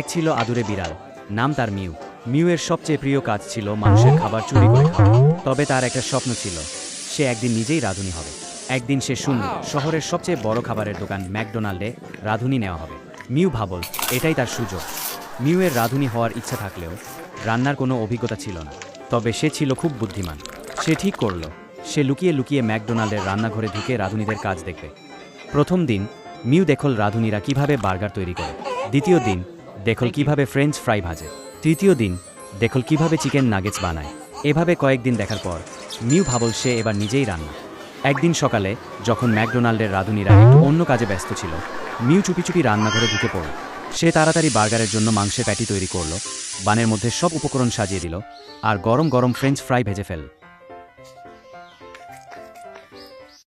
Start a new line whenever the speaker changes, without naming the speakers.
এক ছিল আদুরে বিড়াল, নাম তার মিউ। মিউয়ের সবচেয়ে প্রিয় কাজ ছিল মানুষের খাবার চুরি করে খাওয়া। তবে তার একটা স্বপ্ন ছিল, সে একদিন নিজেই রাঁধুনি হবে। একদিন সে শুনল শহরের সবচেয়ে বড় খাবারের দোকান ম্যাকডোনাল্ডে রাঁধুনি নেওয়া হবে। মিউ ভাবল, এটাই তার সুযোগ। মিউয়ের রাঁধুনি হওয়ার ইচ্ছা থাকলেও রান্নার কোনো অভিজ্ঞতা ছিল না, তবে সে ছিল খুব বুদ্ধিমান। সে ঠিক করল সে লুকিয়ে লুকিয়ে ম্যাকডোনাল্ডের রান্নাঘরে ঢুকে রাঁধুনিদের কাজ দেখবে। প্রথম দিন, মিউ দেখল রাঁধুনিরা কীভাবে বার্গার তৈরি করে। দ্বিতীয় দিন, দেখল কীভাবে ফ্রেঞ্চ ফ্রাই ভাজে। তৃতীয় দিন, দেখল কীভাবে চিকেন নাগেটস বানায়। এভাবে কয়েকদিন দেখার পর, মিউ ভাবল সে এবার নিজেই রান্না। একদিন সকালে, যখন ম্যাকডোনাল্ডের রাঁধুনিরা একটু অন্য কাজে ব্যস্ত ছিল, মিউ চুপি চুপি রান্নাঘরে ঢুকে পড়ল। সে তাড়াতাড়ি বার্গারের জন্য মাংসের প্যাটি তৈরি করল, বানের মধ্যে সব উপকরণ সাজিয়ে দিল, আর গরম গরম ফ্রেঞ্চ ফ্রাই ভেজে ফেল